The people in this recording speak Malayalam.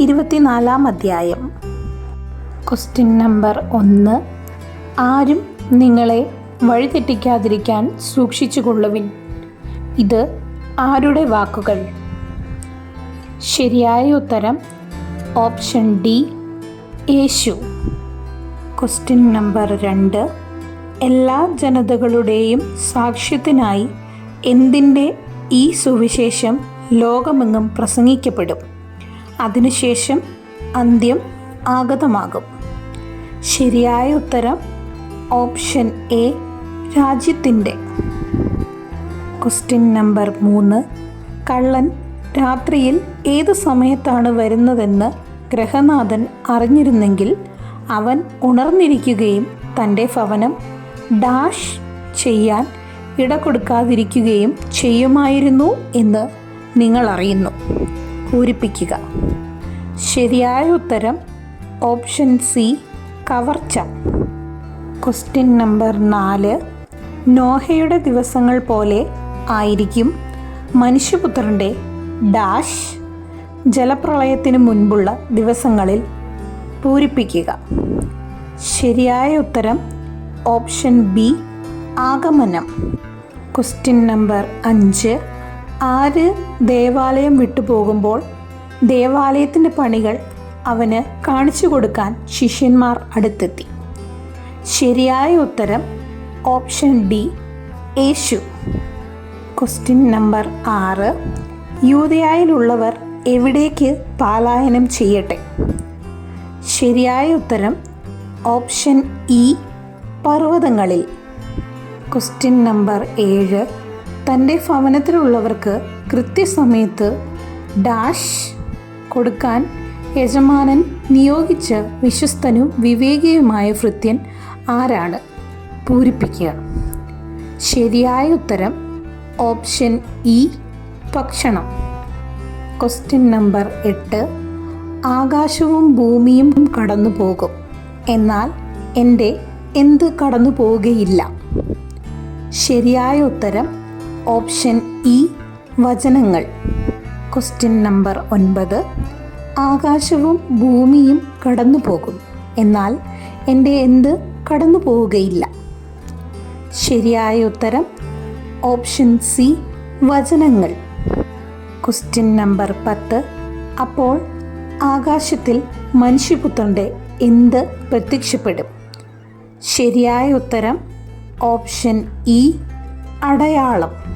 ഇരുപത്തിനാലാം അധ്യായം. ക്വസ്റ്റ്യൻ നമ്പർ ഒന്ന്. ആരും നിങ്ങളെ വഴിതെറ്റിക്കാതിരിക്കാൻ സൂക്ഷിച്ചുകൊള്ളുവിൻ. ഇത് ആരുടെ വാക്കുകൾ? ശരിയായ ഉത്തരം ഓപ്ഷൻ ഡി യേശു. ക്വസ്റ്റ്യൻ നമ്പർ രണ്ട്. എല്ലാ ജനതകളുടെയും സാക്ഷ്യത്തിനായി എന്തിന്റെ ഈ സുവിശേഷം ലോകമെങ്ങും പ്രസംഗിക്കപ്പെടും? അതിനുശേഷം അന്ത്യം ആഗതമാകും. ശരിയായ ഉത്തരം ഓപ്ഷൻ എ രാജ്യത്തിന്റെ. ക്വസ്റ്റ്യൻ നമ്പർ മൂന്ന് കള്ളൻ രാത്രിയിൽ ഏത് സമയത്താണ് വരുന്നതെന്ന് ഗ്രഹനാഥൻ അറിഞ്ഞിരുന്നെങ്കിൽ അവൻ ഉണർന്നിരിക്കുകയും തന്റെ ഭവനം ഡാഷ് ചെയ്യാൻ ഇട കൊടുക്കാതിരിക്കുകയും ചെയ്യുമായിരുന്നു എന്ന് നിങ്ങൾ അറിയുന്നു പൂരിപ്പിക്കുക. ശരിയായ ഉത്തരം ഓപ്ഷൻ സി കവർച്ച. ക്വസ്റ്റ്യൻ നമ്പർ നാല് നോഹയുടെ ദിവസങ്ങൾ പോലെ ആയിരിക്കും മനുഷ്യപുത്രന്റെ ഡാഷ് ജലപ്രളയത്തിന് മുൻപുള്ള ദിവസങ്ങളിൽ പൂരിപ്പിക്കുക. ശരിയായ ഉത്തരം ഓപ്ഷൻ ബി ആഗമനം. ക്വസ്റ്റ്യൻ നമ്പർ അഞ്ച് ആര് ദേവാലയം വിട്ടുപോകുമ്പോൾ ദേവാലയത്തിന്റെ പണികൾ അവന് കാണിച്ചു കൊടുക്കാൻ ശിഷ്യന്മാർ അടുത്തെത്തി. ശരിയായ ഉത്തരം ഓപ്ഷൻ ഡി യേശു. ക്വസ്റ്റ്യൻ നമ്പർ ആറ് യൂതയായിലുള്ളവർ എവിടേക്ക് പാലായനം ചെയ്യട്ടെ? ശരിയായ ഉത്തരം ഓപ്ഷൻ ഇ പർവതങ്ങളിൽ. ക്വസ്റ്റ്യൻ നമ്പർ ഏഴ് തന്റെ ഭവനത്തിലുള്ളവർക്ക് കൃത്യസമയത്ത് ഡാഷ് കൊടുക്കാൻ യജമാനൻ നിയോഗിച്ച വിശ്വസ്തനും വിവേകിയുമായ ഭൃത്യൻ ആരാണ്? പൂരിപ്പിക്കുക. ശരിയായ ഉത്തരം ഓപ്ഷൻ ഇ ഭക്ഷണം. ക്വസ്റ്റ്യൻ നമ്പർ എട്ട് ആകാശവും ഭൂമിയും കടന്നു പോകും. എന്നാൽ എന്റെ എന്ത് കടന്നു പോവുകയില്ല ശരിയായ ഉത്തരം ഓപ്ഷൻ ഇ വചനങ്ങൾ. ക്വസ്റ്റ്യൻ നമ്പർ ഒൻപത് ആകാശവും ഭൂമിയും കടന്നു പോകും എന്നാൽ എന്റെ എന്ത് കടന്നു പോവുകയില്ല ശരിയായ ഉത്തരം ഓപ്ഷൻ സി വചനങ്ങൾ. ക്വസ്റ്റ്യൻ നമ്പർ പത്ത് അപ്പോൾ ആകാശത്തിൽ മനുഷ്യപുത്രന്റെ എന്ത് പ്രത്യക്ഷപ്പെടും? ശരിയായ ഉത്തരം ഓപ്ഷൻ ഇ അടയാളം.